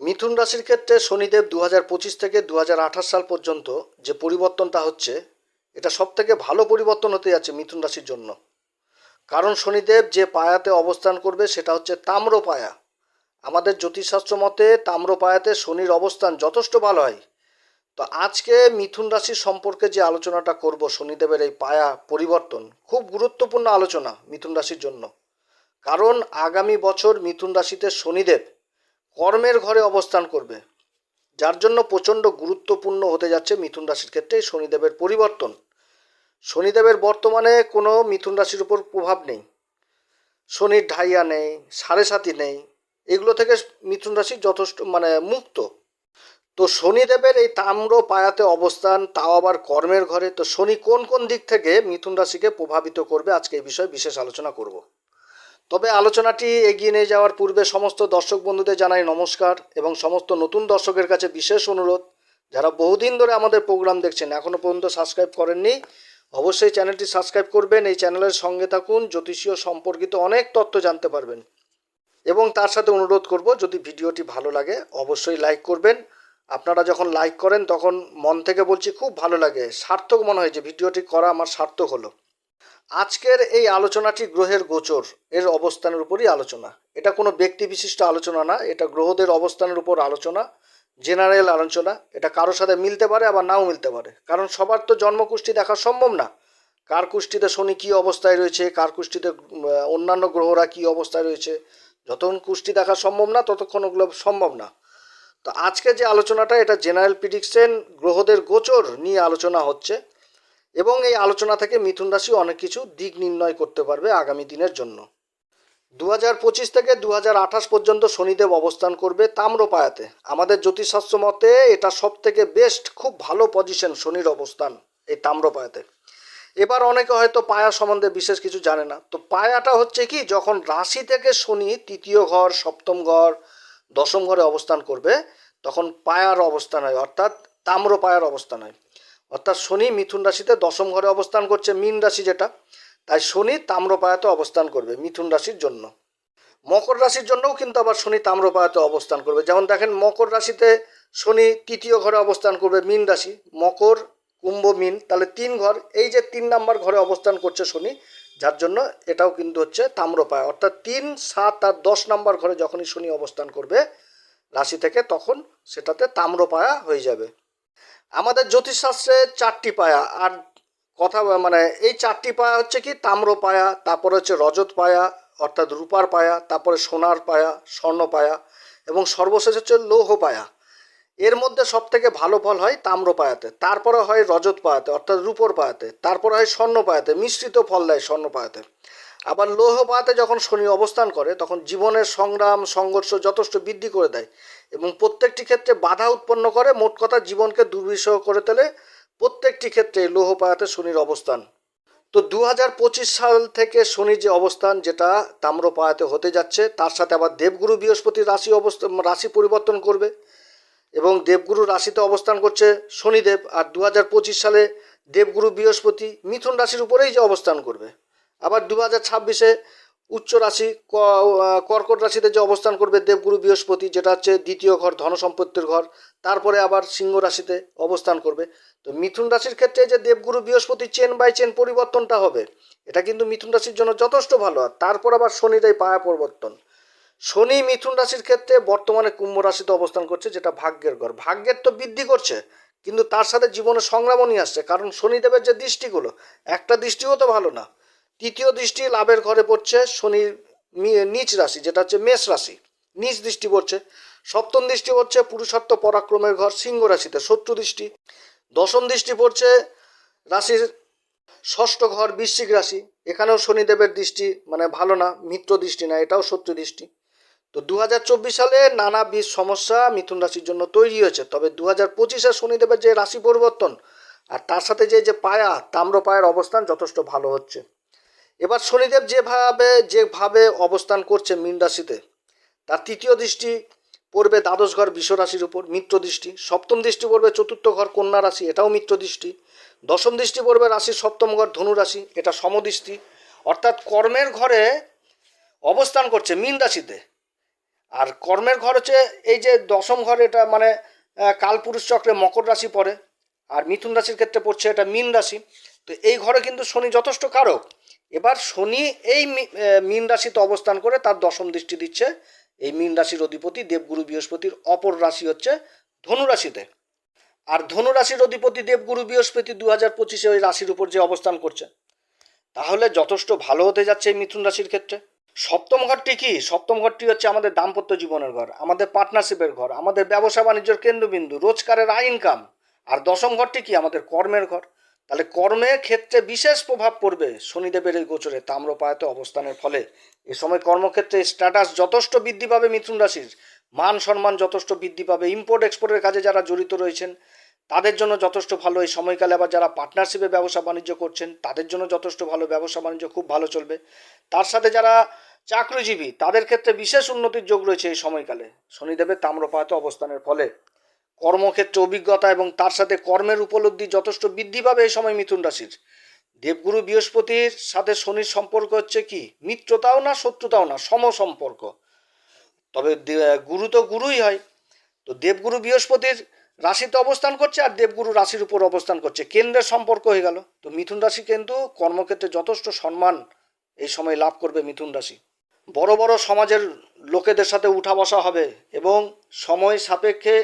মিথুন রাশির ক্ষেত্রে শনিদেব দু হাজার পঁচিশ থেকে দু হাজার আঠাশ সাল পর্যন্ত যে পরিবর্তনটা হচ্ছে, এটা সব থেকে ভালো পরিবর্তন হতে যাচ্ছে মিথুন রাশির জন্য। কারণ শনিদেব যে পায়াতে অবস্থান করবে সেটা হচ্ছে তাম্র পায়া আমাদের জ্যোতিষশাস্ত্র মতে তাম্র পায়াতে শনির অবস্থান যথেষ্ট ভালো হয়। তো আজকে মিথুন রাশির সম্পর্কে যে আলোচনাটা করব, শনিদেবের এই পায়া পরিবর্তন, খুব গুরুত্বপূর্ণ আলোচনা মিথুন রাশির জন্য। কারণ আগামী বছর মিথুন রাশিতে শনিদেব কর্মের ঘরে অবস্থান করবে, যার জন্য প্রচণ্ড গুরুত্বপূর্ণ হতে যাচ্ছে মিথুন রাশির ক্ষেত্রে শনিদেবের পরিবর্তন। শনিদেবের বর্তমানে কোনো মিথুন রাশির উপর প্রভাব নেই। শনির ঢাইয়া নেই, সাড়ে সাতি নেই, এগুলো থেকে মিথুন রাশি যথেষ্ট মানে মুক্ত। তো শনিদেবের এই তাম্র পায়াতে অবস্থান, তাও আবার কর্মের ঘরে, তো শনি কোন কোন দিক থেকে মিথুন রাশিকে প্রভাবিত করবে, আজকে এই বিষয়ে বিশেষ আলোচনা করব। তবে আলোচনাটি এগিয়ে নিয়ে যাওয়ার পূর্বে সমস্ত দর্শক বন্ধুদের জানাই নমস্কার এবং সমস্ত নতুন দর্শকের কাছে বিশেষ অনুরোধ, যারা বহুদিন ধরে আমাদের প্রোগ্রাম দেখছেন এখনও পর্যন্ত সাবস্ক্রাইব করেননি, অবশ্যই চ্যানেলটি সাবস্ক্রাইব করবেন, এই চ্যানেলের সঙ্গে থাকুন, জ্যোতিষীয় সম্পর্কিত অনেক তথ্য জানতে পারবেন। এবং তার সাথে অনুরোধ করব, যদি ভিডিওটি ভালো লাগে, অবশ্যই লাইক করবেন। আপনারা যখন লাইক করেন, তখন মন থেকে বলছি, খুব ভালো লাগে, সার্থক মনে হয় যে ভিডিওটি করা আমার সার্থক হলো। আজকের এই আলোচনাটি গ্রহের গোচর, এর অবস্থানের উপরই আলোচনা। এটা কোনো ব্যক্তি বিশিষ্ট আলোচনা না, এটা গ্রহদের অবস্থানের উপর আলোচনা, জেনারেল আলোচনা। এটা কারোর সাথে মিলতে পারে, আবার নাও মিলতে পারে। কারণ সবার তো জন্মকুষ্টি দেখা সম্ভব না। কার কুষ্টিতে শনি কী অবস্থায় রয়েছে, কার কুষ্টিতে অন্যান্য গ্রহরা কী অবস্থায় রয়েছে, যতক্ষণ কুষ্টি দেখা সম্ভব না, ততক্ষণ ওগুলো সম্ভব না। তো আজকে যে আলোচনাটা, এটা জেনারেল প্রিডিকশন, গ্রহদের গোচর নিয়ে আলোচনা হচ্ছে। এবং এই আলোচনা থেকে মিথুন রাশি অনেক কিছু দিক নির্ণয় করতে পারবে আগামী দিনের জন্য। দু হাজার পঁচিশ থেকে দু হাজার আঠাশ পর্যন্ত শনিদেব অবস্থান করবে তাম্রপায়াতে। আমাদের জ্যোতিষশাস্ত্র মতে এটা সব থেকে বেস্ট খুব ভালো পজিশন শনির অবস্থান এই তাম্রপায়াতে। এবার অনেকে হয়তো পায়া সম্বন্ধে বিশেষ কিছু জানে না। তো পায়াটা হচ্ছে কি, যখন রাশি থেকে শনি তৃতীয় ঘর, সপ্তম ঘর, দশম ঘরে অবস্থান করবে, তখন পায়ার অবস্থান হয়, অর্থাৎ তাম্র পায়ার অবস্থান হয়। অর্থাৎ শনি মিথুন রাশিতে দশম ঘরে অবস্থান করছে, মীন রাশি যেটা, তাই শনি তাম্রপায়াতে অবস্থান করবে মিথুন রাশির জন্য। মকর রাশির জন্যও কিন্তু আবার শনি তাম্রপায়াতে অবস্থান করবে। যেমন দেখেন, মকর রাশিতে শনি তৃতীয় ঘরে অবস্থান করবে, মীন রাশি। মকর, কুম্ভ, মিন, তাহলে তিন ঘর, এই যে তিন নাম্বার ঘরে অবস্থান করছে শনি, যার জন্য এটাও কিন্তু হচ্ছে তাম্রপায়া। অর্থাৎ তিন, সাত আর দশ নাম্বার ঘরে যখনই শনি অবস্থান করবে, রাশি থেকে তখন সেটাতে তাম্রপায়া হয়ে যাবে। আমাদের জ্যোতিষশাস্ত্রে চারটি পায়া, আর কথা মানে এই চারটি পায়া হচ্ছে কি, তাম্র পায়া, তারপরে হচ্ছে রজত পায়া, অর্থাৎ রূপার পায়া, তারপরে সোনার পায়া, স্বর্ণ পায়া, এবং সর্বশেষ হচ্ছে লৌহ পায়া। এর মধ্যে সব থেকে ভালো ফল হয় তাম্র পায়াতে, তারপরে হয় রজত পায়াতে, অর্থাৎ রূপর পায়াতে, তারপরে হয় স্বর্ণ পায়াতে, মিশ্রিত ফল দেয় স্বর্ণ পায়াতে। আবার লৌহ পায়াতে যখন শনি অবস্থান করে, তখন জীবনের সংগ্রাম, সংঘর্ষ যথেষ্ট বৃদ্ধি করে দেয়। এবং প্রত্যেকটি ক্ষেত্রে বাধা উৎপন্ন করে, মোট কথা জীবনকে দুর্বিষহ করে তোলে। প্রত্যেকটি ক্ষেত্রে লৌহ পায়াতে শনির অবস্থান। তো দু হাজার পঁচিশ সাল থেকে শনির যে অবস্থান, যেটা তাম্র পায়াতে হতে যাচ্ছে, তার সাথে আবার দেবগুরু বৃহস্পতির রাশি অবস্থা, রাশি পরিবর্তন করবে এবং দেবগুরু রাশিতে অবস্থান করছে শনিদেব। আর দু হাজার পঁচিশ সালে দেবগুরু বৃহস্পতি মিথুন রাশির উপরেই যে অবস্থান করবে। আবার দু হাজার ছাব্বিশে উচ্চ রাশি কর্কট রাশিতে যে অবস্থান করবে দেবগুরু বৃহস্পতি, যেটা হচ্ছে দ্বিতীয় ঘর ধন সম্পত্তির ঘর, তারপরে আবার সিংহ রাশিতে অবস্থান করবে। তো মিথুন রাশির ক্ষেত্রে যে দেবগুরু বৃহস্পতি চেন বাই চেন পরিবর্তনটা হবে, এটা কিন্তু মিথুন রাশির জন্য যথেষ্ট ভালো। আর তারপর আবার শনির এই পায়া পরিবর্তন। শনি মিথুন রাশির ক্ষেত্রে বর্তমানে কুম্ভ রাশিতে অবস্থান করছে, যেটা ভাগ্যের ঘর। ভাগ্যের তো বৃদ্ধি করছে, কিন্তু তার সাথে জীবনে সংগ্রামও নিয়ে আসছে, কারণ শনিদেবের যে দৃষ্টিগুলো, একটা দৃষ্টিও তো ভালো না। তৃতীয় দৃষ্টি লাভের ঘরে পড়ছে শনির মি- নিচ রাশি, যেটা হচ্ছে মেষ রাশি। নিচ দৃষ্টি পড়ছে। সপ্তম দৃষ্টি পড়ছে পুরুষত্ব পরাক্রমের ঘর, সিংহ রাশিতে শত্রু দৃষ্টি। দশম দৃষ্টি পড়ছে রাশির ষষ্ঠ ঘর, বৃশ্চিক রাশি। এখানেও শনিদেবের দৃষ্টি মানে ভালো না, মিত্র দৃষ্টি না, এটাও শত্রু দৃষ্টি। তো দু হাজার চব্বিশ সালে নানা বিষ সমস্যা মিথুন রাশির জন্য তৈরি হয়েছে। তবে দু হাজার পঁচিশে শনিদেবের যে রাশি পরিবর্তন আর তার সাথে যে যে পায়া তাম্র পায়ের অবস্থান যথেষ্ট ভালো হচ্ছে। এবার শনিদেব যেভাবে যেভাবে অবস্থান করছে মীন রাশিতে, তার তৃতীয় দৃষ্টি পড়বে দ্বাদশ ঘর রাশির উপর, মিত্র দৃষ্টি। সপ্তম দৃষ্টি পড়বে চতুর্থ ঘর কন্যা রাশি, এটাও মিত্র দৃষ্টি। দশম দৃষ্টি পড়বে রাশির সপ্তম ঘর ধনু রাশি, এটা সমদৃষ্টি। অর্থাৎ কর্মের ঘরে অবস্থান করছে মীন রাশিতে। আর কর্মের ঘর হচ্ছে এই যে দশম ঘর, এটা মানে কালপুরুষ চক্রে মকর রাশি পড়ে, আর মিথুন রাশির ক্ষেত্রে পড়ছে এটা মীন রাশি। তো এই ঘরে কিন্তু শনি যথেষ্ট কারক। এবার শনি এই মীন রাশিতে অবস্থান করে তার দশম দৃষ্টি দিচ্ছে। এই মীন রাশির অধিপতি দেবগুরু বৃহস্পতির অপর রাশি হচ্ছে ধনু রাশিতে আর ধনু রাশির অধিপতি দেবগুরু বৃহস্পতি দু হাজার পঁচিশে ওই রাশির উপর যে অবস্থান করছে, তাহলে যথেষ্ট ভালো হতে যাচ্ছে এই মিথুন রাশির ক্ষেত্রে। সপ্তম ঘরটি কি? সপ্তম ঘরটি হচ্ছে আমাদের দাম্পত্য জীবনের ঘর, আমাদের পার্টনারশিপের ঘর, আমাদের ব্যবসা বাণিজ্যের কেন্দ্রবিন্দু, রোজগারের আয় ইনকাম আর দশম ঘরটি কি? আমাদের কর্মের ঘর। তাহলে কর্মের ক্ষেত্রে বিশেষ প্রভাব পড়বে শনিদেবের এই গোচরে তাম্রপায়ত অবস্থানের ফলে। এ সময় কর্মক্ষেত্রে স্ট্যাটাস যথেষ্ট বৃদ্ধি পাবে মিথুন রাশির। মান সম্মান যথেষ্ট বৃদ্ধি পাবে। ইম্পোর্ট এক্সপোর্টের কাজে যারা জড়িত রয়েছেন, তাদের জন্য যথেষ্ট ভালো। এই সময়কালে আবার যারা পার্টনারশিপে ব্যবসা বাণিজ্য করছেন, তাদের জন্য যথেষ্ট ভালো। ব্যবসা বাণিজ্য খুব ভালো চলবে। তার সাথে যারা চাকরিজীবী, তাদের ক্ষেত্রে বিশেষ উন্নতির যোগ রয়েছে এই সময়কালে। শনিদেবের তাম্রপায়ত অবস্থানের ফলে। কর্মক্ষেত্রে অভিজ্ঞতা এবং তার সাথে কর্মের উপলব্ধি যথেষ্ট বৃদ্ধি পাবে এই সময় মিথুন রাশির। দেবগুরু বৃহস্পতির সাথে শনির সম্পর্ক হচ্ছে কি? মিত্রতাও না, শত্রুতাও না সম সম্পর্ক তবে গুরু তো গুরুই হয়। তো দেবগুরু বৃহস্পতির রাশিতে অবস্থান করছে আর দেবগুরু রাশির উপর অবস্থান করছে। কেন্দ্রের সম্পর্ক হয়ে গেল। তো মিথুন রাশি কিন্তু কর্মক্ষেত্রে যথেষ্ট সম্মান এই সময় লাভ করবে মিথুন রাশি। বড় বড় সমাজের লোকেদের সাথে উঠা বসা হবে এবং সময় সাপেক্ষে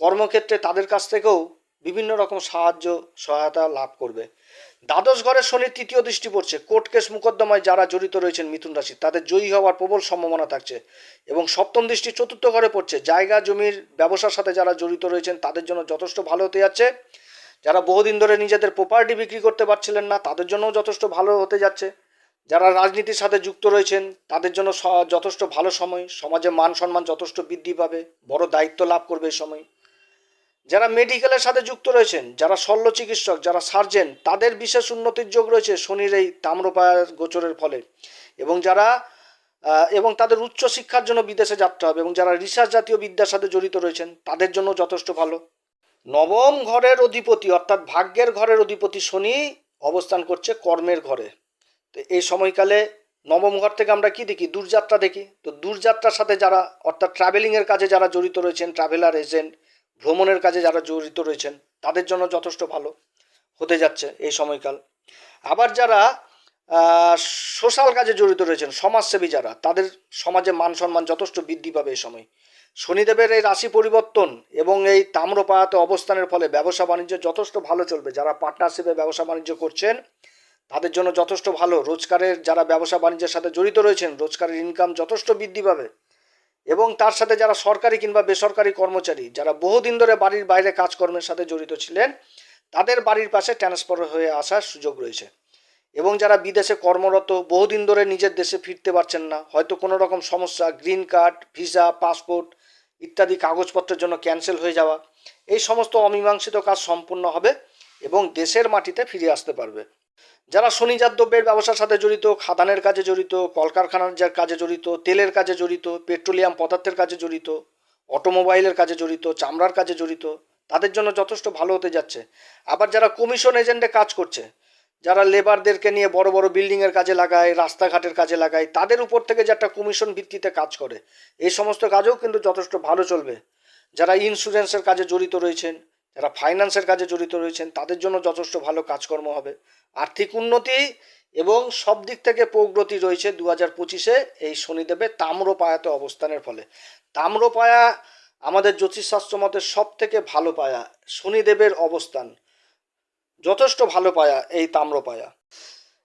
কর্মক্ষেত্রে তাদের কাছ থেকেও বিভিন্ন রকম সাহায্য, সহায়তা লাভ করবে। দ্বাদশ ঘরে শনির তৃতীয় দৃষ্টি পড়ছে। কোর্ট কেস মোকদ্দমায় যারা জড়িত রয়েছেন মিথুন রাশি, তাদের জয়ী হওয়ার প্রবল সম্ভাবনা থাকছে এবং সপ্তম দৃষ্টি চতুর্থ ঘরে পড়ছে। জায়গা, জমির ব্যবসার সাথে যারা জড়িত রয়েছেন, তাদের জন্য যথেষ্ট ভালো হতে যাচ্ছে। যারা বহুদিন ধরে নিজেদের প্রপার্টি বিক্রি করতে পারছিলেন না, তাদের জন্যও যথেষ্ট ভালো হতে যাচ্ছে। যারা রাজনীতির সাথে যুক্ত রয়েছেন, তাদের জন্য যথেষ্ট ভালো সময়। সমাজে মান সম্মান যথেষ্ট বৃদ্ধি পাবে। বড় দায়িত্ব লাভ করবে এই সময়। যারা মেডিকেলের সাথে যুক্ত রয়েছেন, যারা শল্য চিকিৎসক, যারা সার্জেন তাদের বিশেষ উন্নতির যোগ রয়েছে শনির এই তাম্রপায়ার গোচরের ফলে। এবং যারা এবং তাদের উচ্চ শিক্ষার জন্য বিদেশে যাত্রা হবে এবং যারা রিসার্চ জাতীয় বিদ্যার সাথে জড়িত রয়েছেন, তাদের জন্য যথেষ্ট ভালো। নবম ঘরের অধিপতি অর্থাৎ ভাগ্যের ঘরের অধিপতি শনি অবস্থান করছে কর্মের ঘরে। তো এই সময়কালে নবম ঘর থেকে আমরা কি দেখি? দূরযাত্রা দেখি। তো দূরযাত্রার সাথে যারা, অর্থাৎ ট্রাভেলিংয়ের কাজে যারা জড়িত রয়েছেন ট্রাভেলার এজেন্ট ভ্রমণের কাজে যারা জড়িত রয়েছেন, তাদের জন্য যথেষ্ট ভালো হতে যাচ্ছে এই সময়কাল। আবার যারা সোশ্যাল কাজে জড়িত রয়েছেন, সমাজসেবী যারা, তাদের সমাজে মান সম্মান যথেষ্ট বৃদ্ধি পাবে এই সময়। শনিদেবের এই রাশি পরিবর্তন এবং এই তাম্রপায়াতে অবস্থানের ফলে ব্যবসা বাণিজ্য যথেষ্ট ভালো চলবে। যারা পার্টনারশিপে ব্যবসা বাণিজ্য করছেন, তাদের জন্য যথেষ্ট ভালো। রোজগারের যারা ব্যবসা বাণিজ্যের সাথে জড়িত রয়েছেন, রোজগারের ইনকাম যথেষ্ট বৃদ্ধি পাবে। এবং তার সাথে যারা সরকারি কিংবা বেসরকারি কর্মচারী, যারা বহুদিন ধরে বাড়ির বাইরে কাজকর্মের সাথে জড়িত ছিলেন, তাদের বাড়ির পাশে ট্রান্সফার হয়ে আসার সুযোগ রয়েছে। এবং যারা বিদেশে কর্মরত, বহুদিন ধরে নিজের দেশে ফিরতে পারছেন না, হয়তো কোনো রকম সমস্যা গ্রিন কার্ড ভিসা পাসপোর্ট ইত্যাদি কাগজপত্রের জন্য ক্যান্সেল হয়ে যাওয়া, এই সমস্ত অমীমাংসিত কাজ সম্পূর্ণ হবে এবং দেশের মাটিতে ফিরে আসতে পারবে। যারা শনিজাত দ্রব্যের ব্যবসার সাথে জড়িত, খাদানের কাজে জড়িত কলকারখানার কাজে জড়িত, তেলের কাজে জড়িত, পেট্রোলিয়াম পদার্থের কাজে জড়িত, অটোমোবাইলের কাজে জড়িত, চামড়ার কাজে জড়িত, তাদের জন্য যথেষ্ট ভালো হতে যাচ্ছে। আবার যারা কমিশন এজেন্টে কাজ করছে, যারা লেবারদেরকে নিয়ে বড় বড় বিল্ডিংয়ের কাজে লাগায়, রাস্তাঘাটের কাজে লাগায়, তাদের উপর থেকে যে একটা কমিশন ভিত্তিতে কাজ করে, এই সমস্ত কাজেও কিন্তু যথেষ্ট ভালো চলবে। যারা ইন্স্যুরেন্সের কাজে জড়িত রয়েছেন যারা ফাইন্যান্সের কাজে জড়িত রয়েছেন, তাদের জন্য যথেষ্ট ভালো কাজকর্ম হবে। আর্থিক উন্নতি এবং সব দিক থেকে প্রগতি রয়েছে দু হাজার পঁচিশে এই শনিদেবের তাম্রপায়াতে অবস্থানের ফলে। তাম্রপায়া আমাদের জ্যোতিষশাস্ত্র মতে সব থেকে ভালো পায়া, শনিদেবের অবস্থান। যথেষ্ট ভালো পায়া এই তাম্রপায়া।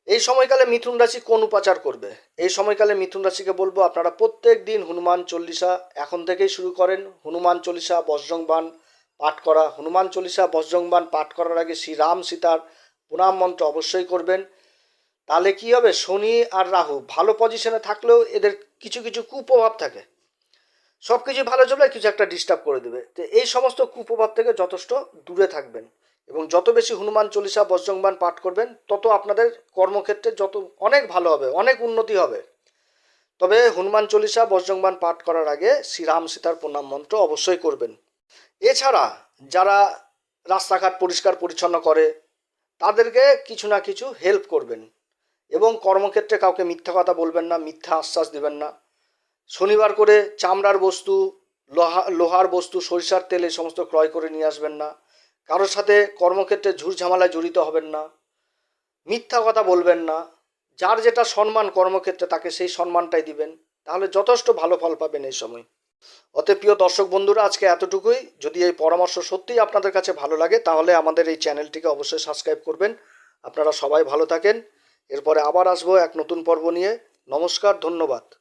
এই সময়কালে মিথুন রাশি কোন উপাচার করবে? এই সময়কালে মিথুন রাশিকে বলব, আপনারা প্রত্যেক দিন হনুমান চল্লিশা এখন থেকেই শুরু করেন। হনুমান চল্লিশা বজ্রংবান পাঠ করা, হনুমান চল্লিশা বজ্রংবান পাঠ করার আগে শ্রীরাম সীতার প্রণাম মন্ত্র অবশ্যই করবেন। তাহলে কি হবে? শনি আর রাহু ভালো পজিশনে থাকলেও এদের কিছু কিছু কুপ্রভাব থাকে। সব কিছু ভালো চলবে কিছু একটা ডিস্টার্ব করে দেবে। তো এই সমস্ত কুপ্রভাব থেকে যথেষ্ট দূরে থাকবেন এবং যত বেশি হনুমান চল্লিশা বজ্রংবান পাঠ করবেন, তত আপনাদের কর্মক্ষেত্রে যত, অনেক ভালো হবে, অনেক উন্নতি হবে। তবে হনুমান চল্লিশা বজ্রংবান পাঠ করার আগে শ্রীরাম সীতার প্রণাম মন্ত্র অবশ্যই করবেন। এছাড়া যারা রাস্তাঘাট পরিষ্কার পরিচ্ছন্ন করে, তাদেরকে কিছু না কিছু হেল্প করবেন। এবং কর্মক্ষেত্রে কাউকে মিথ্যা কথা বলবেন না, মিথ্যা আশ্বাস দেবেন না। শনিবার করে চামড়ার বস্তু, লোহা, লোহার বস্তু, সরিষার তেল এই সমস্ত ক্রয় করে নিয়ে আসবেন না। কারোর সাথে কর্মক্ষেত্রে ঝুট ঝামেলায় জড়িত হবেন না। মিথ্যা কথা বলবেন না। যার যেটা সম্মান কর্মক্ষেত্রে, তাকে সেই সম্মানটাই দিবেন। তাহলে যথেষ্ট ভালো ফল পাবেন এই সময়। অতএব প্রিয় দর্শক বন্ধুরা, আজকে এতটুকুই। যদি এই পরামর্শ সত্যিই আপনাদের কাছে ভালো লাগে, তাহলে আমাদের এই চ্যানেলটিকে অবশ্যই সাবস্ক্রাইব করবেন। আপনারা সবাই ভালো থাকেন। এরপরে আবার আসব এক নতুন পর্ব নিয়ে। নমস্কার, ধন্যবাদ।